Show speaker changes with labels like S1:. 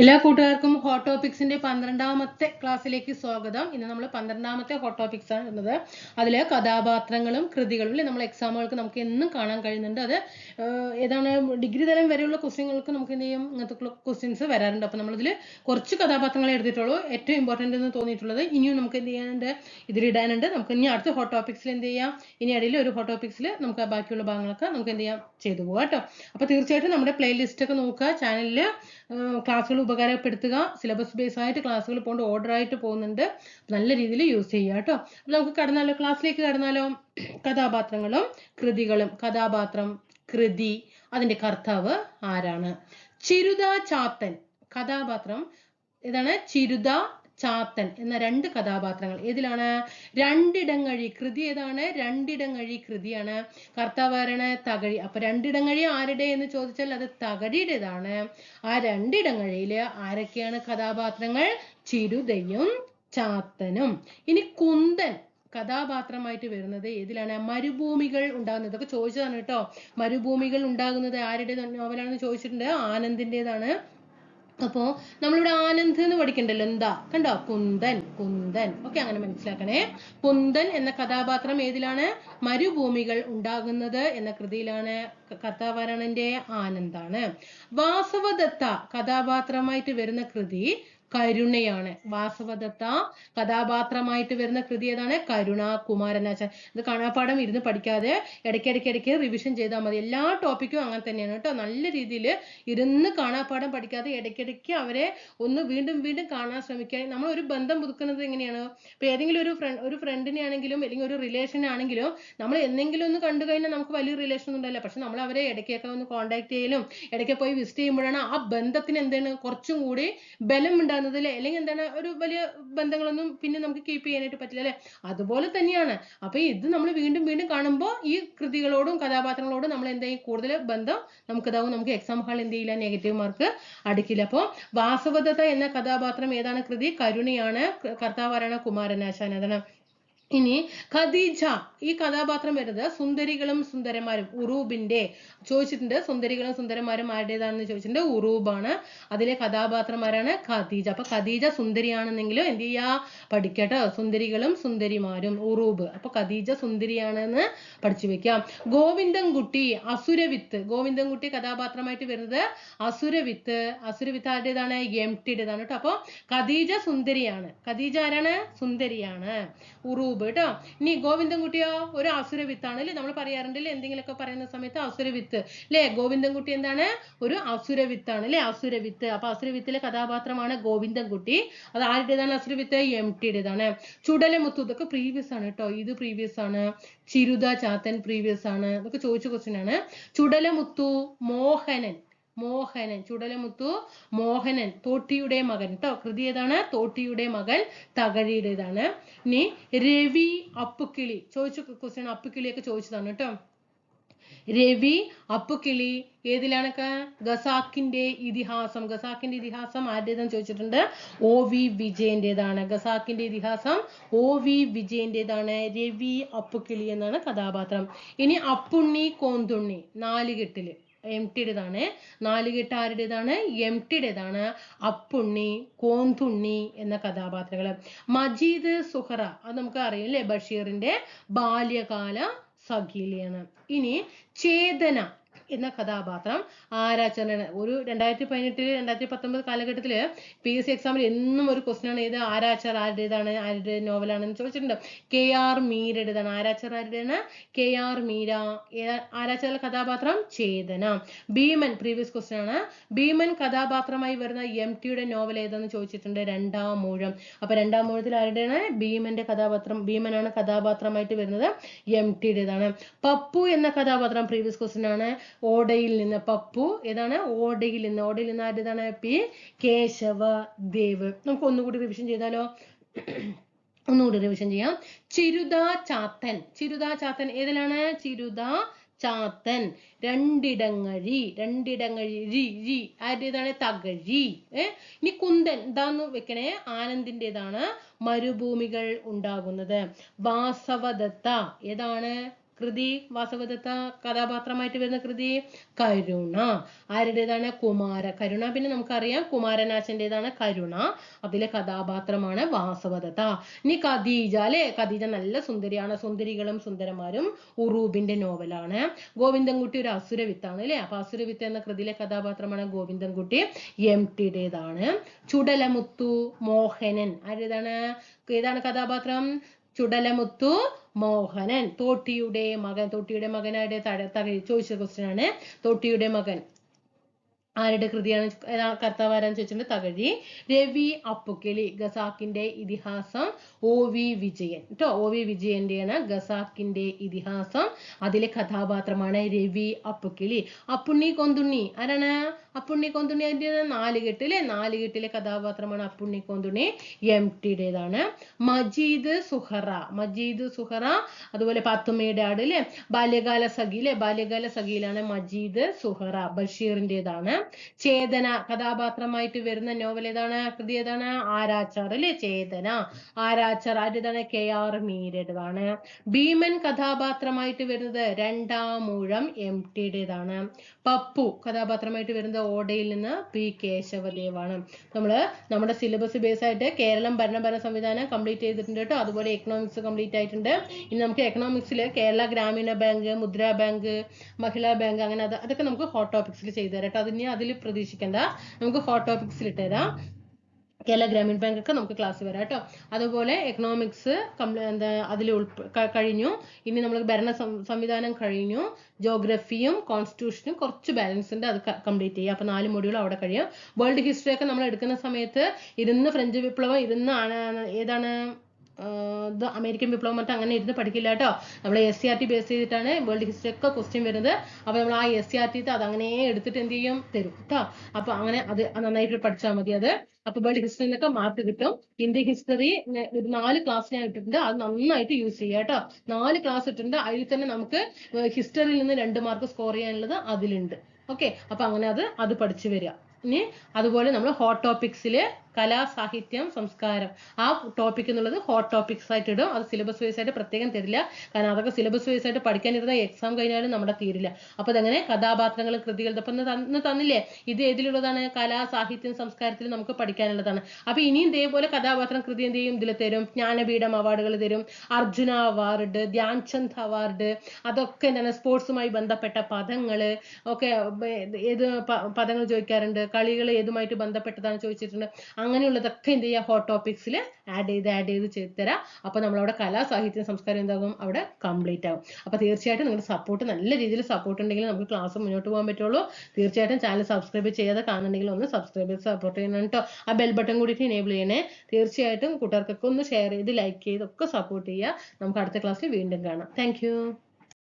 S1: എല്ലാ കൂട്ടുകാർക്കും ഹോട്ട് ടോപ്പിക്സിന്റെ പന്ത്രണ്ടാമത്തെ ക്ലാസ്സിലേക്ക് സ്വാഗതം. ഇന്ന് നമ്മൾ പന്ത്രണ്ടാമത്തെ ഹോട്ട് ടോപ്പിക്സ് ആണ് ഉള്ളത് അതിൽ കഥാപാത്രങ്ങളും കൃതികളും അല്ലെ നമ്മൾ എക്സാമുകൾക്ക് നമുക്ക് എന്നും കാണാൻ കഴിയുന്നുണ്ട്. അത് ഏതാണ് ഡിഗ്രി തലം വരെയുള്ള ക്വസ്റ്റ്യങ്ങൾക്ക് നമുക്ക് എന്ത് ചെയ്യും? ഇങ്ങനത്തെ ക്വസ്റ്റ്യൻസ് വരാറുണ്ട്. അപ്പോൾ നമ്മളിതിൽ കുറച്ച് കഥാപാത്രങ്ങളെ എടുത്തിട്ടുള്ളൂ. ഏറ്റവും ഇമ്പോർട്ടന്റ് എന്ന് തോന്നിയിട്ടുള്ളത് ഇനിയും നമുക്ക് എന്ത് ചെയ്യാനുണ്ട്? ഇതിലിടാനുണ്ട് നമുക്ക് ഇനി അടുത്ത ഹോട്ട് ടോപ്പിക്സിൽ എന്ത് ചെയ്യാം? ഇനി ഇടയിൽ ഒരു ഹോട്ട് ടോപ്പിക്സിൽ നമുക്ക് ബാക്കിയുള്ള ഭാഗങ്ങളൊക്കെ നമുക്ക് എന്ത് ചെയ്യാം? ചെയ്തു പോകാം കേട്ടോ. അപ്പോൾ തീർച്ചയായിട്ടും നമ്മുടെ പ്ലേലിസ്റ്റ് ഒക്കെ നോക്കുക. ചാനലിൽ ക്ലാസ്സുകൾ ഉപകാരപ്പെടുത്തുക. സിലബസ് ബേസ് ആയിട്ട് ക്ലാസ്സുകൾ പോകേണ്ട ഓർഡർ ആയിട്ട് പോകുന്നുണ്ട്. നല്ല രീതിയിൽ യൂസ് ചെയ്യുക കേട്ടോ അപ്പൊ നമുക്ക് കടന്നാലോ? ക്ലാസ്സിലേക്ക് കടന്നാലോ? കഥാപാത്രങ്ങളും കൃതികളും. കഥാപാത്രം കൃതി അതിന്റെ കർത്താവ് ആരാണ്? ചിരുത ചാത്തൻ കഥാപാത്രം ഇതാണ് ചിരുത ചാത്തൻ എന്ന രണ്ട് കഥാപാത്രങ്ങൾ. ഏതിലാണ്? രണ്ടിടങ്ങഴി കൃതി ഏതാണ്? രണ്ടിടങ്ങഴി കൃതിയാണ്. കർത്താവാരാണ് തകഴി. അപ്പൊ രണ്ടിടങ്ങഴി ആരുടെ എന്ന് ചോദിച്ചാൽ അത് തകഴിയുടേതാണ്. ആ രണ്ടിടങ്ങഴിയിൽ ആരൊക്കെയാണ് കഥാപാത്രങ്ങൾ? ചിരുതയും ചാത്തനും. ഇനി കുന്തൻ കഥാപാത്രമായിട്ട് വരുന്നത് ഏതിലാണ്? മരുഭൂമികൾ ഉണ്ടാകുന്നത്. ഇതൊക്കെ ചോദിച്ചതാണ് കേട്ടോ. മരുഭൂമികൾ ഉണ്ടാകുന്നത് ആരുടെ നോവലാണെന്ന് ചോദിച്ചിട്ടുണ്ട്. ആനന്ദിന്റെതാണ് അപ്പോ നമ്മളിവിടെ ആനന്ദ് എന്ന് പഠിക്കണ്ടല്ലോ. എന്താ? കണ്ടോ? കുന്ദൻ കുന്ദൻ ഓക്കെ അങ്ങനെ മനസ്സിലാക്കണേ. കുന്ദൻ എന്ന കഥാപാത്രം ഏതിലാണ്? മരുഭൂമികൾ ഉണ്ടാകുന്നത് എന്ന കൃതിയിലാണ് കഥാവരണന്റെ ആനന്ദാണ്. വാസവദത്ത കഥാപാത്രമായിട്ട് വരുന്ന കൃതി കരുണയാണ്. വാസവദത്ത കഥാപാത്രമായിട്ട് വരുന്ന കൃതി ഏതാണ്? കരുണ കുമാരനാശാൻ ഇത് കാണാപ്പാടം ഇരുന്ന് പഠിക്കാതെ ഇടയ്ക്കിടയ്ക്ക് ഇടയ്ക്ക് റിവിഷൻ ചെയ്താൽ മതി. എല്ലാ ടോപ്പിക്കും അങ്ങനെ തന്നെയാണ് കേട്ടോ. നല്ല രീതിയിൽ ഇരുന്ന് കാണാപ്പാടം പഠിക്കാതെ ഇടയ്ക്കിടയ്ക്ക് അവരെ ഒന്ന് വീണ്ടും വീണ്ടും കാണാൻ ശ്രമിക്കുക നമ്മൾ ഒരു ബന്ധം പുതുക്കുന്നത് എങ്ങനെയാണ്? ഇപ്പൊ ഏതെങ്കിലും ഒരു ഫ്രണ്ട് ഒരു ഫ്രണ്ടിനെ ആണെങ്കിലും അല്ലെങ്കിൽ ഒരു റിലേഷൻ ആണെങ്കിലും നമ്മൾ എന്തെങ്കിലും ഒന്ന് കണ്ടു കഴിഞ്ഞാൽ നമുക്ക് വലിയ റിലേഷൻ ഒന്നും ഉണ്ടാവില്ല. പക്ഷെ നമ്മൾ അവരെ ഇടയ്ക്കൊക്കെ ഒന്ന് കോൺടാക്ട് ചെയ്യലും ഇടയ്ക്ക് പോയി വിസിറ്റ് ചെയ്യുമ്പോഴാണ് ആ ബന്ധത്തിന് എന്താണ്? കുറച്ചും കൂടി ബലം ഉണ്ടാകുന്നത് അല്ലേ അല്ലെങ്കിൽ എന്താണ് ഒരു വലിയ ബന്ധങ്ങളൊന്നും പിന്നെ നമുക്ക് കീപ്പ് ചെയ്യാനായിട്ട് പറ്റില്ല അല്ലെ? അതുപോലെ തന്നെയാണ്. അപ്പൊ ഇത് നമ്മൾ വീണ്ടും വീണ്ടും കാണുമ്പോൾ ഈ കൃതികളോടും കഥാപാത്രങ്ങളോടും നമ്മൾ എന്താ ചെയ്യും കൂടുതൽ ബന്ധം നമുക്ക് ഇതാവും നമുക്ക് എക്സാം ഹാൾ എന്ത് ചെയ്യില്ല? നെഗറ്റീവ് മാർക്ക് അടിക്കില്ല. അപ്പോൾ വാസവദത്ത എന്ന കഥാപാത്രം ഏതാണ് കൃതി? കരുണയാണ്. കർത്താവാരാണ് കുമാരനാശാൻ. അതാണ് ഇനി ഖദീജ ഈ കഥാപാത്രം വരുന്നത് സുന്ദരികളും സുന്ദരന്മാരും ഉറൂബിന്റെ ചോദിച്ചിട്ടുണ്ട്. സുന്ദരികളും സുന്ദരന്മാരും ആരുടേതാണെന്ന് ചോദിച്ചിട്ടുണ്ട്. ഉറൂബാണ് അതിലെ കഥാപാത്രം ആരാണ് ഖദീജ. അപ്പൊ ഖദീജ സുന്ദരിയാണെന്നെങ്കിലും എന്ത് ചെയ്യാ? പഠിക്കട്ടോ. സുന്ദരികളും സുന്ദരിമാരും ഉറൂബ്. അപ്പൊ ഖദീജ സുന്ദരിയാണെന്ന് പഠിച്ചു വെക്കാം. ഗോവിന്ദൻകുട്ടി അസുരവിത്ത്. ഗോവിന്ദൻകുട്ടി കഥാപാത്രമായിട്ട് വരുന്നത് അസുരവിത്ത്. അസുരവിത്ത് ആരുടേതാണ്? എം ടിയുടേതാണ് കേട്ടോ. അപ്പൊ ഖദീജ സുന്ദരിയാണ്. ഖദീജ ആരാണ്? സുന്ദരിയാണ്. ഉറൂബ്. കേട്ടോ. ഇനി ഗോവിന്ദൻകുട്ടിയോ ഒരു അസുരവിത്താണ് അല്ലേ? നമ്മൾ പറയാറുണ്ട് അല്ലേ എന്തെങ്കിലുമൊക്കെ പറയുന്ന സമയത്ത് അസുരവിത്ത് അല്ലേ? ഗോവിന്ദൻകുട്ടി എന്താണ്? ഒരു അസുരവിത്താണ് അല്ലേ? അസുരവിത്ത് അപ്പൊ അസുരവിത്തിലെ കഥാപാത്രമാണ് ഗോവിന്ദൻകുട്ടി. അത് ആരുടേതാണ് അസുരവിത്ത് എം ടിയുടേതാണ്. ചുടല മുത്തു ഇതൊക്കെ പ്രീവിയസ് ആണ് കേട്ടോ. ഇത് പ്രീവിയസ് ആണ്. ചിരുത ചാത്തൻ പ്രീവിയസ് ആണ്. ഇതൊക്കെ ചോദിച്ച ക്വസ്റ്റ്യൻ ആണ്. ചുടല മുത്തു മോഹനൻ. മോഹനൻ ചുടലമുത്തു മോഹനൻ തോട്ടിയുടെ മകൻ. കേട്ടോ കൃതി ഏതാണ്? തോട്ടിയുടെ മകൻ തകഴിയുടേതാണ്. ഇനി രവി അപ്പുക്കിളി. ചോദിച്ച ക്വസ്റ്റ്യൻ അപ്പുക്കിളിയൊക്കെ ചോദിച്ചതാണ് കേട്ടോ രവി അപ്പുക്കിളി ഏതിലാണൊക്കെ? ഗസാക്കിന്റെ ഇതിഹാസം. ഗസാക്കിന്റെ ഇതിഹാസം ആരുടേതെന്ന് ചോദിച്ചിട്ടുണ്ട്? ഒ വി വിജയന്റേതാണ്. ഗസാക്കിന്റെ ഇതിഹാസം ഒ വി വിജയന്റേതാണ്. രവി അപ്പുക്കിളി എന്നാണ് കഥാപാത്രം. ഇനി അപ്പുണ്ണി കോന്തുണ്ണി നാലുകെട്ടിൽ എം ടിയുടേതാണ് നാലുകെട്ട് ആരുടേതാണ് എം ടിയുടേതാണ് അപ്പുണ്ണി കോന്തുണ്ണി എന്ന കഥാപാത്രങ്ങൾ. മജീദ് സുഹറ അത് നമുക്ക് അറിയാം അല്ലേ? ബഷീറിന്റെ ബാല്യകാല സഖീലിയാണ്. ഇനി ചേതന എന്ന കഥാപാത്രം ആരാചരണ ഒരു രണ്ടായിരത്തി പതിനെട്ടിൽ രണ്ടായിരത്തി പത്തൊമ്പത് കാലഘട്ടത്തിൽ പി എസ് സി എക്സാമിൽ എന്നും ഒരു ക്വസ്റ്റ്യൻ ആണ് ഏത് ആരാച്ചർ ആരുടേതാണ് ആരുടെ നോവലാണെന്ന് ചോദിച്ചിട്ടുണ്ട്. കെ ആർ മീരയുടേതാണ്. ആരാച്ചർ ആരുടെയാണ് കെ ആർ മീര. ആരാച്ചാര കഥാപാത്രം? ചേതന. ഭീമൻ പ്രീവിയസ് ക്വസ്റ്റ്യൻ ആണ്. ഭീമൻ കഥാപാത്രമായി വരുന്ന എം ടിയുടെ നോവൽ ഏതാണെന്ന് ചോദിച്ചിട്ടുണ്ട്. രണ്ടാം മൂഴം. അപ്പൊ രണ്ടാം മൂഴത്തിൽ ആരുടെയാണ് ഭീമന്റെ കഥാപാത്രം ഭീമനാണ് കഥാപാത്രമായിട്ട് വരുന്നത് എം ടിയുടേതാണ് പപ്പു എന്ന കഥാപാത്രം പ്രീവിയസ് ക്വസ്റ്റ്യൻ ആണ്. ഓടയിൽ നിന്ന് പപ്പു ഏതാണ്? ഓടയിൽ നിന്ന്. ഓടയിൽ നിന്ന് ആരുടേതാണ് പി. കേശവ ദേവ്. നമുക്ക് ഒന്നുകൂടി റിവിഷൻ ചെയ്താലോ? ഒന്നുകൂടി റിവിഷൻ ചെയ്യാം. ചിരുത ചാത്തൻ. ചിരുത ചാത്തൻ ഏതിലാണ്? ചിരുത ചാത്തൻ. രണ്ടിടങ്ങഴി. രണ്ടിടങ്ങഴി. രി രി. ആരുടേതാണ് തകഴി. ഏ? ഇനി കുന്തൻ. എന്താന്ന് വെക്കണേ. ആനന്ദിന്റെതാണ് മരുഭൂമികൾ ഉണ്ടാകുന്നത്. വാസവദത്ത. ഏതാണ്? കൃതി വാസവദത്ത കഥാപാത്രമായിട്ട് വരുന്ന കൃതി കരുണ. ആരുടേതാണ്? കുമാര കരുണ. പിന്നെ നമുക്കറിയാം കുമാരനാശന്റേതാണ് കരുണ. അതിലെ കഥാപാത്രമാണ് വാസവദത്ത. ഇനി ഖദീജ അല്ലെ? ഖദീജ നല്ല സുന്ദരിയാണ്. സുന്ദരികളും സുന്ദരന്മാരും ഉറൂബിന്റെ നോവലാണ്. ഗോവിന്ദൻകുട്ടി ഒരു അസുരവിത്താണ് അല്ലെ? അപ്പൊ അസുരവിത്ത് എന്ന കൃതിയിലെ കഥാപാത്രമാണ് ഗോവിന്ദൻകുട്ടി. എം ടിയുടേതാണ് ചുടലമുത്തു മോഹനൻ. ആരുടേതാണ്? ഏതാണ് കഥാപാത്രം? ചുടലമുത്തു മോഹനൻ തോട്ടിയുടെ മകൻ തോട്ടിയുടെ മകനായിട്ട് തട തക ചോദിച്ച ക്വസ്റ്റ്യൻ ആണ്. തോട്ടിയുടെ മകൻ ആരുടെ കൃതിയാണ്? കർത്താവ് ആരാന്ന് ചോദിച്ചിട്ടുണ്ട് തകഴി. രവി അപ്പുക്കിളി ഗസാക്കിന്റെ ഇതിഹാസം ഒ വി വിജയൻ. കേട്ടോ ഒ വി വിജയന്റെയാണ് ഗസാക്കിന്റെ ഇതിഹാസം. അതിലെ കഥാപാത്രമാണ് രവി അപ്പുക്കിളി. അപ്പുണ്ണി കൊന്തുണ്ണി. ആരാണ്? അപ്പുണ്ണി അതിന്റെ നാലുകെട്ട് അല്ലെ നാലുകെട്ടിലെ കഥാപാത്രമാണ് അപ്പുണ്ണി കൊന്തുണ്ണി എം ടിയുടേതാണ്. മജീദ് സുഹറ മജീദ് സുഹറ അതുപോലെ പാത്തുമ്മയുടെ ആട് അല്ലെ ബാല്യകാല സഖി അല്ലെ ബാല്യകാല സഖിയിലാണ് മജീദ് സുഹറ ബഷീറിന്റെതാണ്. ചേതന കഥാപാത്രമായിട്ട് വരുന്ന നോവൽ ഏതാണ്? കൃതി ഏതാണ്? ആരാച്ചാർ അല്ലെ ചേതന. ആരാച്ചാർ ആരുടേതാണ്? K R മീരയുടേതാണ്. ഭീമൻ കഥാപാത്രമായിട്ട് വരുന്നത് രണ്ടാമൂഴം എം ടിയുടേതാണ്. പപ്പു കഥാപാത്രമായിട്ട് വരുന്നത് ഓടയിൽ നിന്ന് പി കേശവദേവാണ് നമ്മൾ നമ്മുടെ സിലബസ് ബേസ് ആയിട്ട് കേരളം ഭരണഭരണ സംവിധാനം കംപ്ലീറ്റ് ചെയ്തിട്ടുണ്ട് കേട്ടോ. അതുപോലെ എക്കണോമിക്സ് കംപ്ലീറ്റ് ആയിട്ടുണ്ട്. ഇനി നമുക്ക് എക്കണോമിക്സിൽ Kerala Gramin bank Mudra bank Mahila bank അങ്ങനെ അത് അതൊക്കെ നമുക്ക് ഹോട്ട് ടോപ്പിക്സിൽ ചെയ്തു തരാം കേട്ടോ. അതിന് അതിൽ പ്രതീക്ഷിക്കണ്ട. നമുക്ക് ഹോട്ട് ടോപ്പിക്സിൽ ഇട്ടുതരാം. കേരള ഗ്രാമീൺ ബാങ്ക് ഒക്കെ നമുക്ക് ക്ലാസ് വരാം കേട്ടോ. അതുപോലെ എക്കണോമിക്സ് എന്താ അതിൽ ഉൾപ്പെ കഴിഞ്ഞു. ഇനി നമ്മൾ ഭരണ സംവിധാനം കഴിഞ്ഞു. ജോഗ്രഫിയും കോൺസ്റ്റിറ്റ്യൂഷനും കുറച്ച് ബാലൻസ് ഉണ്ട്. അത് കംപ്ലീറ്റ് ചെയ്യുക അപ്പൊ നാല് മൊഡ്യൂൾ അവിടെ കഴിയും. വേൾഡ് ഹിസ്റ്ററി ഒക്കെ നമ്മൾ എടുക്കുന്ന സമയത്ത് ഇരുന്ന് ഫ്രഞ്ച് വിപ്ലവം ഇരുന്ന് ആണ് ഏതാണ് ഇത് അമേരിക്കൻ വിപ്ലവം മറ്റും അങ്ങനെ ഇരുന്ന് പഠിക്കില്ല കേട്ടോ നമ്മൾ S C R T base ചെയ്തിട്ടാണ് വേൾഡ് ഹിസ്റ്ററി ഒക്കെ ക്വസ്റ്റ്യൻ വരുന്നത്. അപ്പൊ നമ്മൾ ആ എസ് സി ആർ ടി അത് അങ്ങനെ എടുത്തിട്ട് എന്ത് ചെയ്യും? തരും കേട്ടോ അപ്പൊ അങ്ങനെ അത് നന്നായിട്ട് പഠിച്ചാൽ മതി അത്. അപ്പൊ വേൾഡ് ഹിസ്റ്ററിനൊക്കെ മാർക്ക് കിട്ടും. ഇന്ത്യൻ ഹിസ്റ്ററി ഒരു നാല് ക്ലാസ് ഞാൻ ഇട്ടിട്ടുണ്ട്. അത് നന്നായിട്ട് യൂസ് ചെയ്യുക കേട്ടോ നാല് ക്ലാസ് ഇട്ടിട്ടുണ്ട്. അതിൽ തന്നെ നമുക്ക് ഹിസ്റ്ററിയിൽ നിന്ന് രണ്ട് മാർക്ക് സ്കോർ ചെയ്യാനുള്ളത് അതിലുണ്ട്. ഓക്കെ അപ്പൊ അങ്ങനെ അത് അത് പഠിച്ചു വരിക ഇനി അതുപോലെ നമ്മൾ ഹോട്ട് ടോപ്പിക്സിൽ കല സാഹിത്യം സംസ്കാരം. ആ ടോപ്പിക് എന്നുള്ളത് ഹോട്ട് ടോപ്പിക്സ് ആയിട്ട് ഇടും അത് സിലബസ് വൈസ് ആയിട്ട് പ്രത്യേകം തരില്ല. കാരണം അതൊക്കെ സിലബസ് വൈസ് ആയിട്ട് പഠിക്കാൻ പഠിക്കാനിരുന്ന എക്സാം കഴിഞ്ഞാലും നമ്മുടെ തീരില്ല. അപ്പൊ അതങ്ങനെ കഥാപാത്രങ്ങൾ കൃതികൾ ഇന്ന് തന്ന് തന്നില്ലേ? ഇത് ഏതിലുള്ളതാണ്? കല സാഹിത്യം സംസ്കാരത്തിൽ നമുക്ക് പഠിക്കാനുള്ളതാണ്. അപ്പൊ ഇനിയും ഇതേപോലെ കഥാപാത്രം കൃതി എന്ത് ചെയ്യും? ഇതിൽ തരും. ജ്ഞാനപീഠം അവാർഡുകൾ തരും. അർജുന അവാർഡ് ധ്യാൻചന്ദ് അവാർഡ് അതൊക്കെ എന്താണ്? സ്പോർട്സുമായി ബന്ധപ്പെട്ട പദങ്ങൾ ഒക്കെ ഏത് പദങ്ങൾ ചോദിക്കാറുണ്ട്. കളികൾ ഏതുമായിട്ട് ബന്ധപ്പെട്ടതാണ് ചോദിച്ചിട്ടുണ്ട്. അങ്ങനെയുള്ളതൊക്കെ എന്ത് ചെയ്യുക ഹോട്ട് ടോപ്പിക്സിൽ ആഡ് ചെയ്ത് ആഡ് ചെയ്ത് ചെയ്ത് തരാം. അപ്പൊ നമ്മളവിടെ കലാ സാഹിത്യം സംസ്കാരം എന്താകും? അവിടെ കംപ്ലീറ്റ് ആകും അപ്പൊ തീർച്ചയായിട്ടും നിങ്ങളുടെ സപ്പോർട്ട് നല്ല രീതിയിൽ സപ്പോർട്ട് ഉണ്ടെങ്കിൽ നമുക്ക് ക്ലാസ് മുന്നോട്ട് പോകാൻ പറ്റുള്ളൂ. തീർച്ചയായിട്ടും ചാനൽ സബ്സ്ക്രൈബ് ചെയ്യാതെ കാണുന്നുണ്ടെങ്കിൽ ഒന്ന് സബ്സ്ക്രൈബ് ചെയ്ത് സപ്പോർട്ട് ചെയ്യണം കേട്ടോ ആ ബെൽ ബട്ടൺ കൂടിയിട്ട് എനേബിൾ ചെയ്യണേ. തീർച്ചയായിട്ടും കൂട്ടുകാർക്കൊക്കെ ഒന്ന് ഷെയർ ചെയ്ത് ലൈക്ക് ചെയ്ത് ഒക്കെ സപ്പോർട്ട് ചെയ്യുക. നമുക്ക് അടുത്ത ക്ലാസ്സിൽ വീണ്ടും കാണാം. താങ്ക്